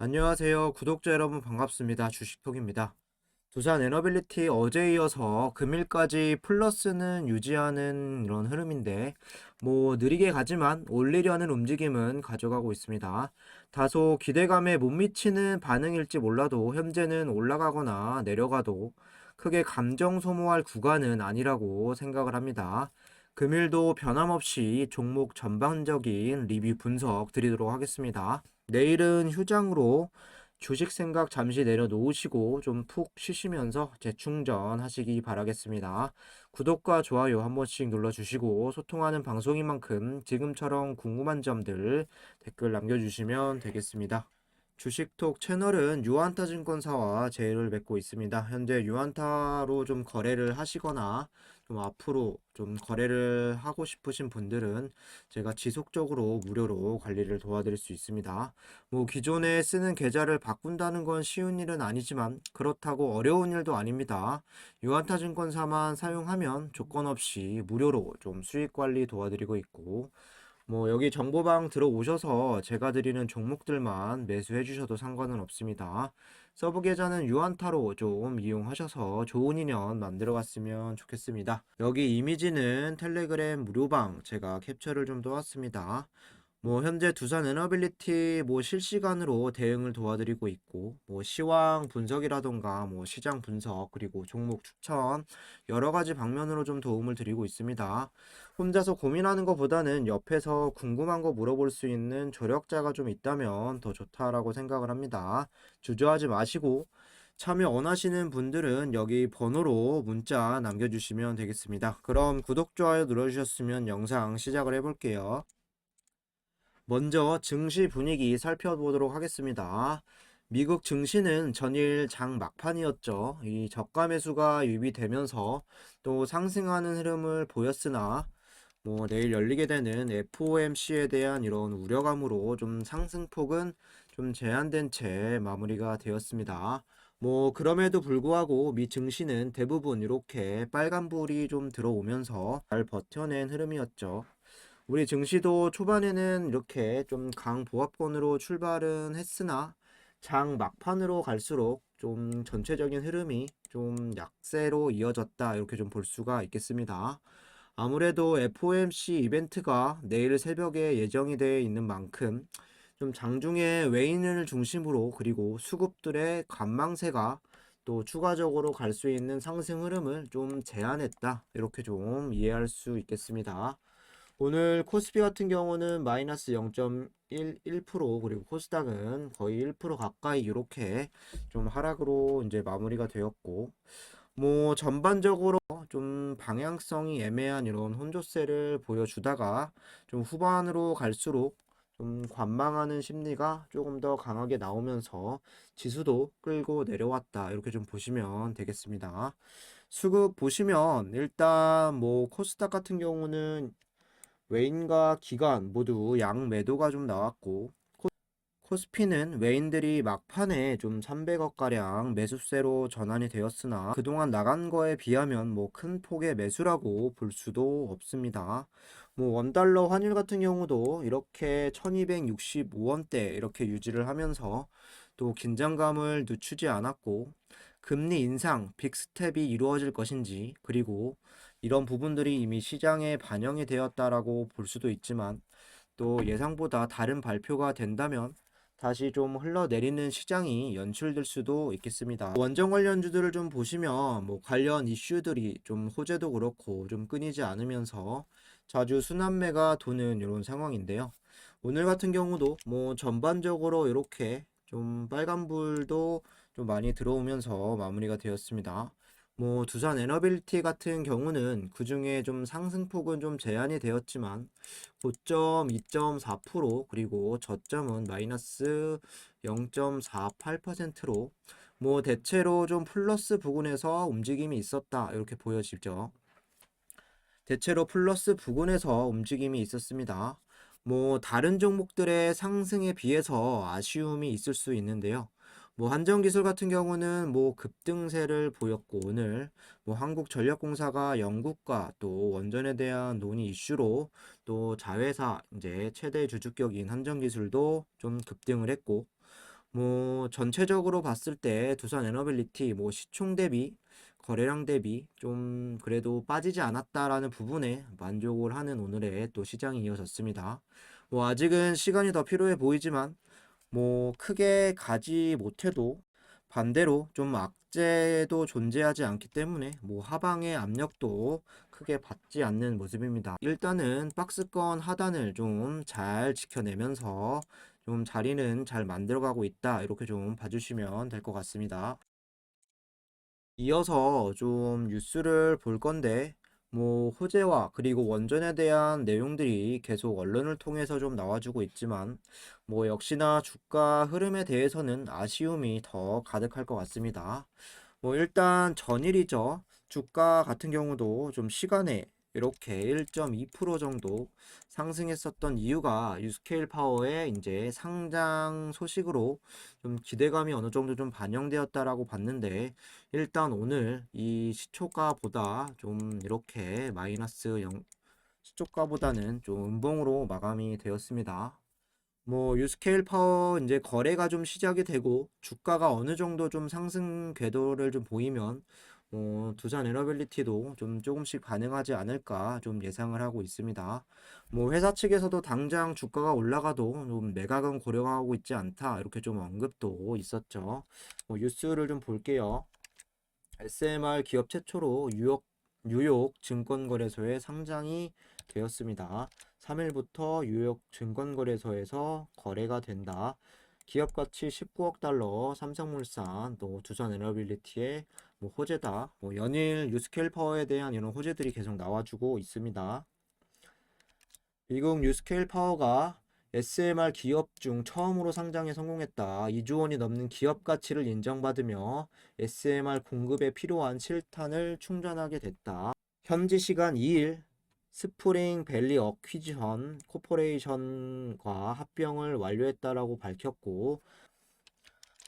안녕하세요. 구독자 여러분 반갑습니다. 주식톡입니다. 두산 에너빌리티 어제 이어서 금일까지 플러스는 유지하는 이런 흐름인데 뭐 느리게 가지만 올리려는 움직임은 가져가고 있습니다. 다소 기대감에 못 미치는 반응일지 몰라도 현재는 올라가거나 내려가도 크게 감정 소모할 구간은 아니라고 생각을 합니다. 금일도 변함없이 종목 전반적인 리뷰 분석 드리도록 하겠습니다. 내일은 휴장으로 주식 생각 잠시 내려놓으시고 좀 푹 쉬시면서 재충전 하시기 바라겠습니다. 구독과 좋아요 한 번씩 눌러주시고 소통하는 방송인 만큼 지금처럼 궁금한 점들 댓글 남겨주시면 되겠습니다. 주식톡 채널은 유한타 증권사와 제휴를 맺고 있습니다. 현재 유한타로 좀 거래를 하시거나 좀 앞으로 좀 거래를 하고 싶으신 분들은 제가 지속적으로 무료로 관리를 도와드릴 수 있습니다. 뭐 기존에 쓰는 계좌를 바꾼다는 건 쉬운 일은 아니지만 그렇다고 어려운 일도 아닙니다. 유한타 증권사만 사용하면 조건 없이 무료로 좀 수익 관리 도와드리고 있고 뭐 여기 정보방 들어오셔서 제가 드리는 종목들만 매수해 주셔도 상관은 없습니다. 서브 계좌는 유한타로 좀 이용하셔서 좋은 인연 만들어 갔으면 좋겠습니다. 여기 이미지는 텔레그램 무료방 제가 캡처를 좀 도왔습니다. 뭐 현재 두산 에너빌리티 뭐 실시간으로 대응을 도와드리고 있고 뭐 시황 분석이라던가 뭐 시장 분석 그리고 종목 추천 여러 가지 방면으로 좀 도움을 드리고 있습니다. 혼자서 고민하는 것보다는 옆에서 궁금한 거 물어볼 수 있는 조력자가 좀 있다면 더 좋다라고 생각을 합니다. 주저하지 마시고 참여 원하시는 분들은 여기 번호로 문자 남겨주시면 되겠습니다. 그럼 구독, 좋아요 눌러주셨으면 영상 시작을 해볼게요. 먼저 증시 분위기 살펴보도록 하겠습니다. 미국 증시는 전일 장 막판이었죠. 이 저가 매수가 유입되면서 또 상승하는 흐름을 보였으나 뭐 내일 열리게 되는 FOMC에 대한 이런 우려감으로 좀 상승폭은 좀 제한된 채 마무리가 되었습니다. 뭐 그럼에도 불구하고 미 증시는 대부분 이렇게 빨간불이 좀 들어오면서 잘 버텨낸 흐름이었죠. 우리 증시도 초반에는 이렇게 좀 강 보합권으로 출발은 했으나 장 막판으로 갈수록 좀 전체적인 흐름이 좀 약세로 이어졌다 이렇게 좀 볼 수가 있겠습니다. 아무래도 FOMC 이벤트가 내일 새벽에 예정이 되어 있는 만큼 좀 장중에 외인을 중심으로 그리고 수급들의 관망세가 또 추가적으로 갈 수 있는 상승 흐름을 좀 제한했다 이렇게 좀 이해할 수 있겠습니다. 오늘 코스피 같은 경우는 마이너스 0.11% 그리고 코스닥은 거의 1% 가까이 이렇게 좀 하락으로 이제 마무리가 되었고 뭐 전반적으로 좀 방향성이 애매한 이런 혼조세를 보여주다가 좀 후반으로 갈수록 좀 관망하는 심리가 조금 더 강하게 나오면서 지수도 끌고 내려왔다 이렇게 좀 보시면 되겠습니다. 수급 보시면 일단 뭐 코스닥 같은 경우는 외인과 기관 모두 양 매도가 좀 나왔고 코- 코스피는 외인들이 막판에 좀 300억 가량 매수세로 전환이 되었으나 그동안 나간 거에 비하면 뭐 큰 폭의 매수라고 볼 수도 없습니다. 뭐 원달러 환율 같은 경우도 이렇게 1265원대 이렇게 유지를 하면서 또 긴장감을 늦추지 않았고 금리 인상 빅스텝이 이루어질 것인지 그리고 이런 부분들이 이미 시장에 반영이 되었다라고 볼 수도 있지만 또 예상보다 다른 발표가 된다면 다시 좀 흘러내리는 시장이 연출될 수도 있겠습니다. 원전 관련주들을 좀 보시면 뭐 관련 이슈들이 좀 호재도 그렇고 좀 끊이지 않으면서 자주 순환매가 도는 이런 상황인데요. 오늘 같은 경우도 뭐 전반적으로 이렇게 좀 빨간불도 좀 많이 들어오면서 마무리가 되었습니다. 뭐 두산 에너빌티 같은 경우는 그중에 좀 상승폭은 좀 제한이 되었지만 고점 2.4% 그리고 저점은 마이너스 0.48%로 뭐 대체로 좀 플러스 부근에서 움직임이 있었다 이렇게 보여지죠. 대체로 플러스 부근에서 움직임이 있었습니다. 뭐 다른 종목들의 상승에 비해서 아쉬움이 있을 수 있는데요. 뭐 한전기술 같은 경우는 뭐 급등세를 보였고 오늘 뭐 한국전력공사가 영국과 또 원전에 대한 논의 이슈로 또 자회사 이제 최대 주주격인 한전기술도 좀 급등을 했고 뭐 전체적으로 봤을 때 두산 에너빌리티 뭐 시총 대비 거래량 대비 좀 그래도 빠지지 않았다라는 부분에 만족을 하는 오늘의 또 시장이 이어졌습니다. 뭐 아직은 시간이 더 필요해 보이지만 뭐 크게 가지 못해도 반대로 좀 악재도 존재하지 않기 때문에 뭐 하방의 압력도 크게 받지 않는 모습입니다. 일단은 박스권 하단을 좀 잘 지켜내면서 좀 자리는 잘 만들어가고 있다. 이렇게 좀 봐주시면 될 것 같습니다. 이어서 좀 뉴스를 볼 건데, 뭐, 호재와 그리고 원전에 대한 내용들이 계속 언론을 통해서 좀 나와주고 있지만, 뭐, 역시나 주가 흐름에 대해서는 아쉬움이 더 가득할 것 같습니다. 뭐, 일단 전일이죠. 주가 같은 경우도 좀 시간에 이렇게 1.2% 정도 상승했었던 이유가 유스케일 파워의 이제 상장 소식으로 좀 기대감이 어느 정도 좀 반영되었다라고 봤는데 일단 오늘 이 시초가보다 좀 이렇게 마이너스 0 시초가보다는 좀 음봉으로 마감이 되었습니다. 뭐 유스케일 파워 이제 거래가 좀 시작이 되고 주가가 어느 정도 좀 상승 궤도를 좀 보이면 뭐 두산 에너빌리티도 좀 조금씩 반응하지 않을까 좀 예상을 하고 있습니다. 뭐 회사 측에서도 당장 주가가 올라가도 좀 매각은 고려하고 있지 않다 이렇게 좀 언급도 있었죠. 뭐 뉴스를 좀 볼게요. SMR 기업 최초로 뉴욕 뉴욕 증권거래소에 상장이 되었습니다. 3일부터 뉴욕 증권거래소에서 거래가 된다. 기업 가치 19억 달러, 삼성물산, 또 두산에너빌리티의 뭐 호재다. 뭐 연일 뉴스케일 파워에 대한 이런 호재들이 계속 나와주고 있습니다. 미국 뉴스케일 파워가 SMR 기업 중 처음으로 상장에 성공했다. 2조 원이 넘는 기업 가치를 인정받으며 SMR 공급에 필요한 실탄을 충전하게 됐다. 현지 시간 2일 스프링 밸리 어퀴지션 코퍼레이션과 합병을 완료했다라고 밝혔고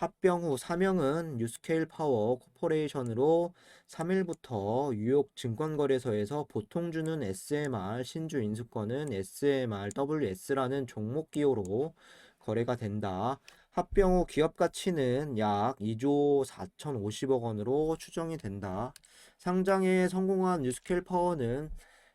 합병 후 사명은 뉴스케일 파워 코퍼레이션으로 3일부터 뉴욕 증권거래소에서 보통 주는 SMR 신주 인수권은 SMRWS라는 종목 기호로 거래가 된다. 합병 후 기업 가치는 약 2조 4,050억 원으로 추정이 된다. 상장에 성공한 뉴스케일 파워는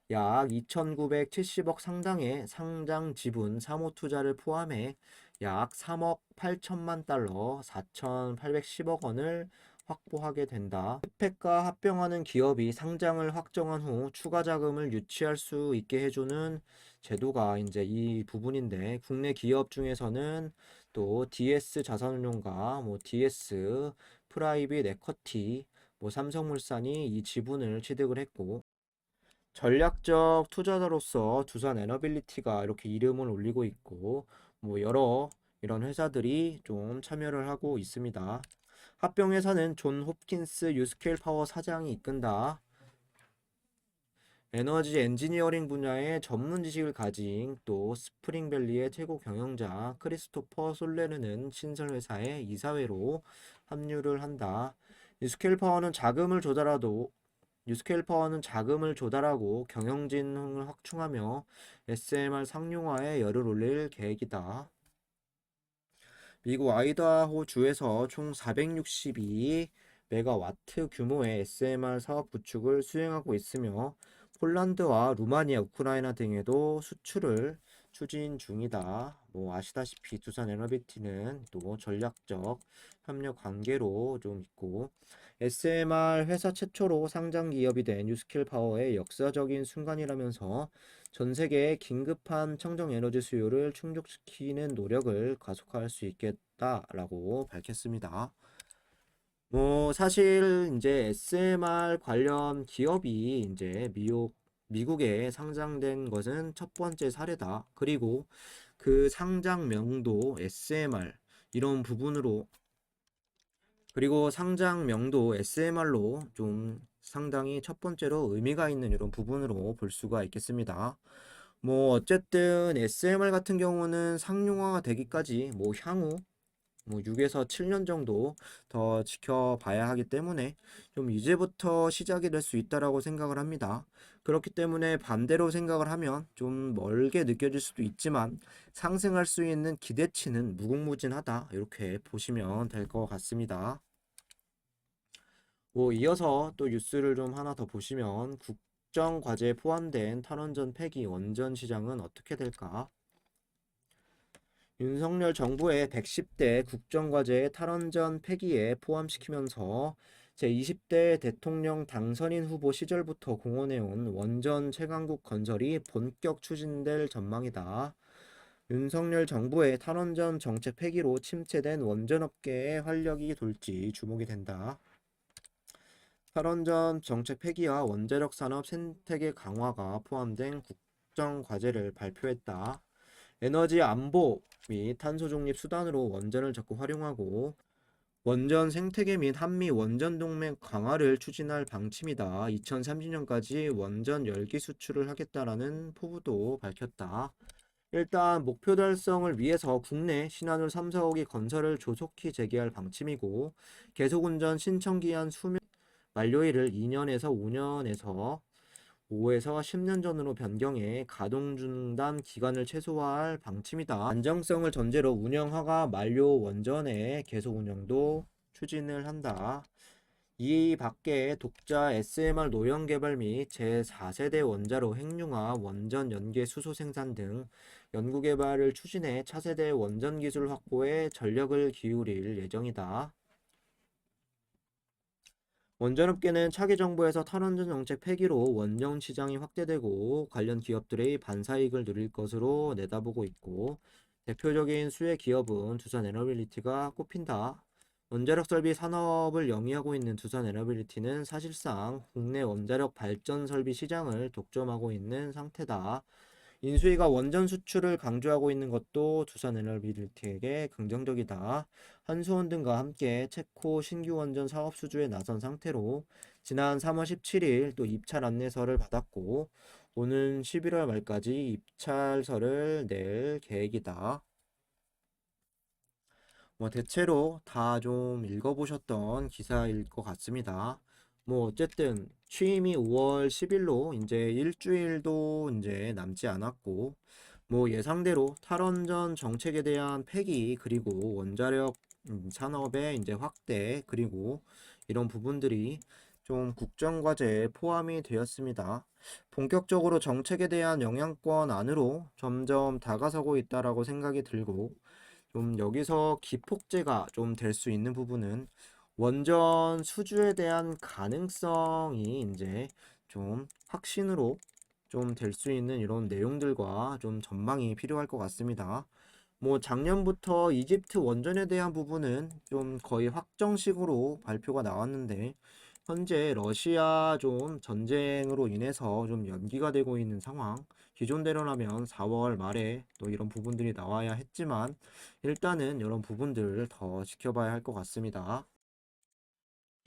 약 2,970억 상당의 상장 지분 사모 투자를 포함해 약 3억 8천만 달러 4,810억 원을 확보하게 된다. 스펙과 합병하는 기업이 상장을 확정한 후 추가 자금을 유치할 수 있게 해주는 제도가 이제 이 부분인데 국내 기업 중에서는 또 DS 자산운용과 뭐 DS 프라이빗 에쿼티 뭐 삼성물산이 이 지분을 취득을 했고 전략적 투자자로서 두산 에너빌리티가 이렇게 이름을 올리고 있고 뭐 여러 이런 회사들이 좀 참여를 하고 있습니다. 합병 회사는 존 홉킨스 유스케일 파워 사장이 이끈다. 에너지 엔지니어링 분야의 전문 지식을 가진 또 스프링밸리의 최고 경영자 크리스토퍼 솔레르는 신설회사의 이사회로 합류를 한다. 유스케일 파워는 자금을 조달하도 파워는 자금을 조달하고 경영진흥을 확충하며 SMR 상용화에 열을 올릴 계획이다. 미국 아이다호 주에서 총 462 메가와트 규모의 SMR 사업 구축을 수행하고 있으며 폴란드와 루마니아, 우크라이나 등에도 수출을 추진 중이다. 뭐 아시다시피 두산 에너비티는 또 전략적 협력 관계로 좀 있고 SMR 회사 최초로 상장 기업이 된 뉴스킬 파워의 역사적인 순간이라면서 전 세계의 긴급한 청정 에너지 수요를 충족시키는 노력을 가속화할 수 있겠다라고 밝혔습니다. 뭐 사실 이제 SMR 관련 기업이 이제 미국 미국에 상장된 것은 첫 번째 사례다. 그리고 그 상장명도 SMR 이런 부분으로 그리고 상장명도 SMR로 좀 상당히 첫 번째로 의미가 있는 이런 부분으로 볼 수가 있겠습니다. 뭐 어쨌든 SMR 같은 경우는 상용화가 되기까지 뭐 향후 뭐 6에서 7년 정도 더 지켜봐야 하기 때문에 좀 이제부터 시작이 될 수 있다라고 생각을 합니다. 그렇기 때문에 반대로 생각을 하면 좀 멀게 느껴질 수도 있지만 상승할 수 있는 기대치는 무궁무진하다. 이렇게 보시면 될 것 같습니다. 뭐 이어서 또 뉴스를 좀 하나 더 보시면 국정 과제에 포함된 탈원전 폐기 원전 시장은 어떻게 될까? 윤석열 정부의 110대 국정과제의 탈원전 폐기에 포함시키면서 제20대 대통령 당선인 후보 시절부터 공언해온 원전 최강국 건설이 본격 추진될 전망이다. 윤석열 정부의 탈원전 정책 폐기로 침체된 원전업계의 활력이 돌지 주목이 된다. 탈원전 정책 폐기와 원자력 산업 생태계 강화가 포함된 국정 과제를 발표했다. 에너지 안보 및 탄소 중립 수단으로 원전을 적극 활용하고 원전 생태계 및 한미 원전 동맹 강화를 추진할 방침이다. 2030년까지 원전 열기 수출을 하겠다라는 포부도 밝혔다. 일단 목표 달성을 위해서 국내 신한울 3, 4호기 건설을 조속히 재개할 방침이고 계속 운전 신청 기한 수명 만료일을 2년에서 5년에서 5에서 10년 전으로 변경해 가동 중단 기간을 최소화할 방침이다. 안정성을 전제로 운영 허가 만료 원전의 계속 운영도 추진을 한다. 이 밖에 독자 SMR 노형 개발 및 제4세대 원자로 핵융합 원전 연계 수소 생산 등 연구 개발을 추진해 차세대 원전 기술 확보에 전력을 기울일 예정이다. 원전업계는 차기 정부에서 탈원전 정책 폐기로 원전 시장이 확대되고 관련 기업들의 반사이익을 누릴 것으로 내다보고 있고 대표적인 수혜 기업은 두산 에너빌리티가 꼽힌다. 원자력 설비 산업을 영위하고 있는 두산 에너빌리티는 사실상 국내 원자력 발전 설비 시장을 독점하고 있는 상태다. 인수위가 원전 수출을 강조하고 있는 것도 두산 에너빌리티에게 긍정적이다. 한수원 등과 함께 체코 신규 원전 사업 수주에 나선 상태로 지난 3월 17일 또 입찰 안내서를 받았고 오는 11월 말까지 입찰서를 낼 계획이다. 뭐 대체로 다 좀 읽어보셨던 기사일 것 같습니다. 뭐 어쨌든 취임이 5월 10일로 이제 일주일도 이제 남지 않았고 뭐 예상대로 탈원전 정책에 대한 폐기 그리고 원자력 음, 산업의 이제 확대 그리고 이런 부분들이 좀 국정과제에 포함이 되었습니다. 본격적으로 정책에 대한 영향권 안으로 점점 다가서고 있다라고 생각이 들고 좀 여기서 기폭제가 좀 될 수 있는 부분은 원전 수주에 대한 가능성이 이제 좀 확신으로 좀 될 수 있는 이런 내용들과 좀 전망이 필요할 것 같습니다. 뭐 작년부터 이집트 원전에 대한 부분은 좀 거의 확정식으로 발표가 나왔는데 현재 러시아 좀 전쟁으로 인해서 좀 연기가 되고 있는 상황. 기존대로라면 4월 말에 또 이런 부분들이 나와야 했지만 일단은 이런 부분들을 더 지켜봐야 할 것 같습니다.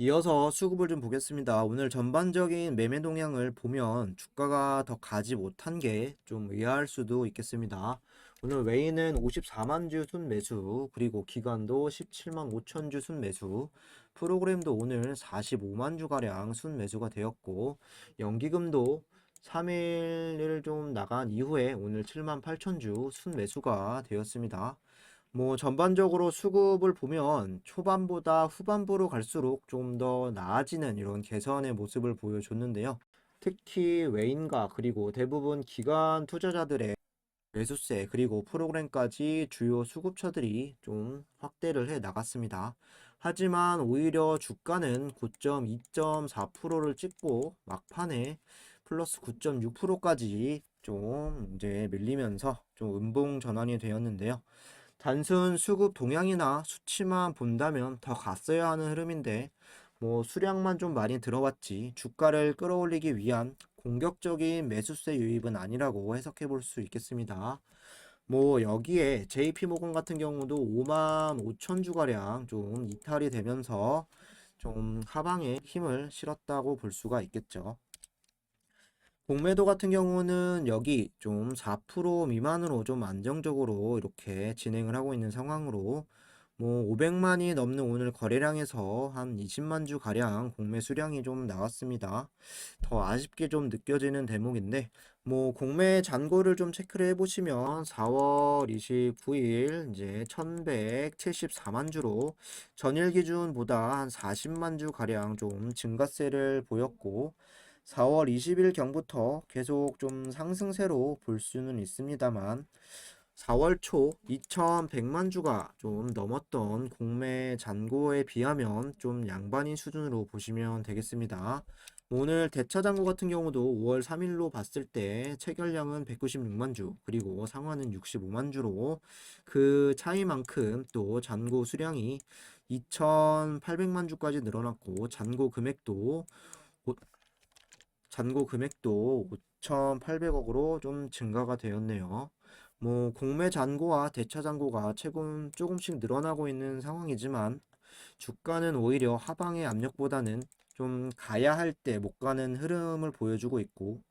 이어서 수급을 좀 보겠습니다. 오늘 전반적인 매매 동향을 보면 주가가 더 가지 못한 게 좀 의아할 수도 있겠습니다. 오늘 웨이는 54만 주 순매수, 그리고 기간도 17만 5천 주 순매수, 프로그램도 오늘 45만 주가량 순매수가 되었고, 연기금도 3일을 좀 나간 이후에 오늘 7만 8천 주 순매수가 되었습니다. 뭐 전반적으로 수급을 보면 초반보다 후반부로 갈수록 좀 더 나아지는 이런 개선의 모습을 보여줬는데요. 특히 외인과 그리고 대부분 기관 투자자들의 매수세 그리고 프로그램까지 주요 수급처들이 좀 확대를 해 나갔습니다. 하지만 오히려 주가는 고점 2.4%를 찍고 막판에 플러스 9.6%까지 좀 이제 밀리면서 좀 음봉 전환이 되었는데요. 단순 수급 동향이나 수치만 본다면 더 갔어야 하는 흐름인데 뭐 수량만 좀 많이 들어왔지 주가를 끌어올리기 위한 공격적인 매수세 유입은 아니라고 해석해 볼 수 있겠습니다. 뭐 여기에 JP모건 같은 경우도 5만 5천 주가량 좀 이탈이 되면서 좀 하방에 힘을 실었다고 볼 수가 있겠죠. 공매도 같은 경우는 여기 좀 4% 미만으로 좀 안정적으로 이렇게 진행을 하고 있는 상황으로 뭐 500만이 넘는 오늘 거래량에서 한 20만 주 가량 공매 수량이 좀 나왔습니다. 더 아쉽게 좀 느껴지는 대목인데 뭐 공매 잔고를 좀 체크를 해 보시면 4월 29일 이제 1174만 주로 전일 기준보다 한 40만 주 가량 좀 증가세를 보였고 4월 20일 경부터 계속 좀 상승세로 볼 수는 있습니다만 4월 초 2100만 주가 좀 넘었던 공매 잔고에 비하면 좀 양반인 수준으로 보시면 되겠습니다. 오늘 대차 잔고 같은 경우도 5월 3일로 봤을 때 체결량은 196만 주, 그리고 상환은 65만 주로 그 차이만큼 또 잔고 수량이 2,800만 주까지 늘어났고 잔고 금액도 오- 잔고 금액도 5,800억으로 좀 증가가 되었네요. 뭐 공매 잔고와 대차 잔고가 최근 조금씩 늘어나고 있는 상황이지만 주가는 오히려 하방의 압력보다는 좀 가야 할 때 못 가는 흐름을 보여주고 있고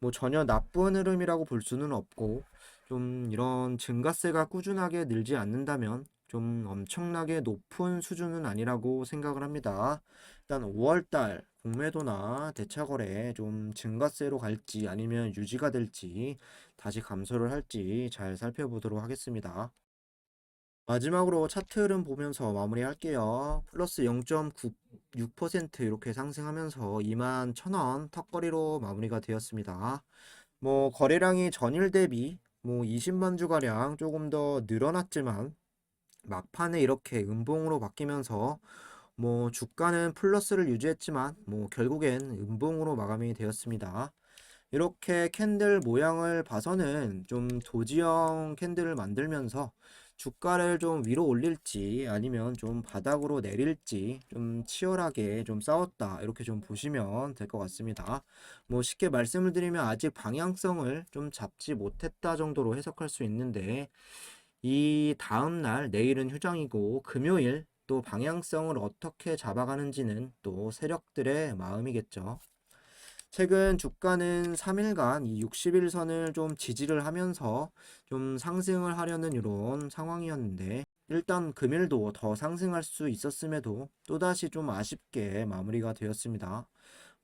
뭐 전혀 나쁜 흐름이라고 볼 수는 없고 좀 이런 증가세가 꾸준하게 늘지 않는다면 좀 엄청나게 높은 수준은 아니라고 생각을 합니다. 일단 5월달 공매도나 대차거래 좀 증가세로 갈지 아니면 유지가 될지 다시 감소를 할지 잘 살펴보도록 하겠습니다. 마지막으로 차트 흐름 보면서 마무리할게요. 플러스 0.96% 이렇게 상승하면서 2만 1,000원 턱걸이로 마무리가 되었습니다. 뭐 거래량이 전일 대비 뭐 20만 주가량 조금 더 늘어났지만 막판에 이렇게 음봉으로 바뀌면서 뭐 주가는 플러스를 유지했지만 뭐 결국엔 음봉으로 마감이 되었습니다. 이렇게 캔들 모양을 봐서는 좀 도지형 캔들을 만들면서 주가를 좀 위로 올릴지 아니면 좀 바닥으로 내릴지 좀 치열하게 좀 싸웠다 이렇게 좀 보시면 될 것 같습니다. 뭐 쉽게 말씀을 드리면 아직 방향성을 좀 잡지 못했다 정도로 해석할 수 있는데 이 다음 날 내일은 휴장이고 금요일 또 방향성을 어떻게 잡아가는지는 또 세력들의 마음이겠죠. 최근 주가는 3일간 이 60일선을 좀 지지를 하면서 좀 상승을 하려는 이런 상황이었는데 일단 금일도 더 상승할 수 있었음에도 또다시 좀 아쉽게 마무리가 되었습니다.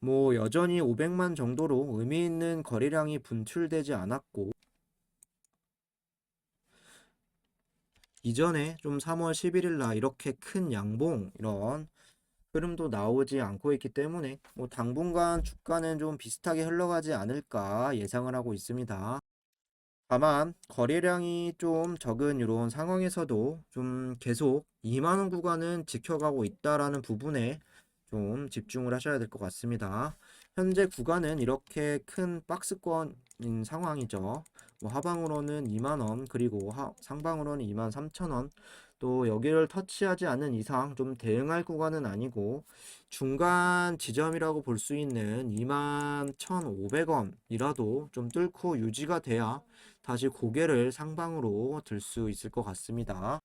뭐 여전히 500만 정도로 의미 있는 거래량이 분출되지 않았고 이전에 좀 3월 11일 날 이렇게 큰 양봉 이런 흐름도 나오지 않고 있기 때문에 뭐 당분간 주가는 좀 비슷하게 흘러가지 않을까 예상을 하고 있습니다. 다만 거래량이 좀 적은 이런 상황에서도 좀 계속 2만 원 구간은 지켜가고 있다라는 부분에 좀 집중을 하셔야 될 것 같습니다. 현재 구간은 이렇게 큰 박스권인 상황이죠. 뭐 하방으로는 2만 원, 그리고 하, 상방으로는 2만 3천 원. 또 여기를 터치하지 않는 이상 좀 대응할 구간은 아니고 중간 지점이라고 볼 수 있는 2만 1,500원이라도 좀 뚫고 유지가 돼야 다시 고개를 상방으로 들 수 있을 것 같습니다.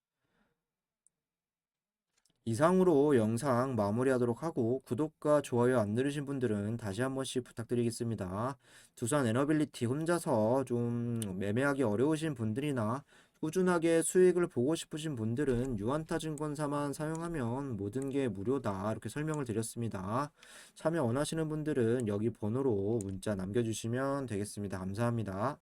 이상으로 영상 마무리하도록 하고 구독과 좋아요 안 누르신 분들은 다시 한 번씩 부탁드리겠습니다. 두산 에너빌리티 혼자서 좀 매매하기 어려우신 분들이나 꾸준하게 수익을 보고 싶으신 분들은 유한타 증권사만 사용하면 모든 게 무료다 이렇게 설명을 드렸습니다. 참여 원하시는 분들은 여기 번호로 문자 남겨주시면 되겠습니다. 감사합니다.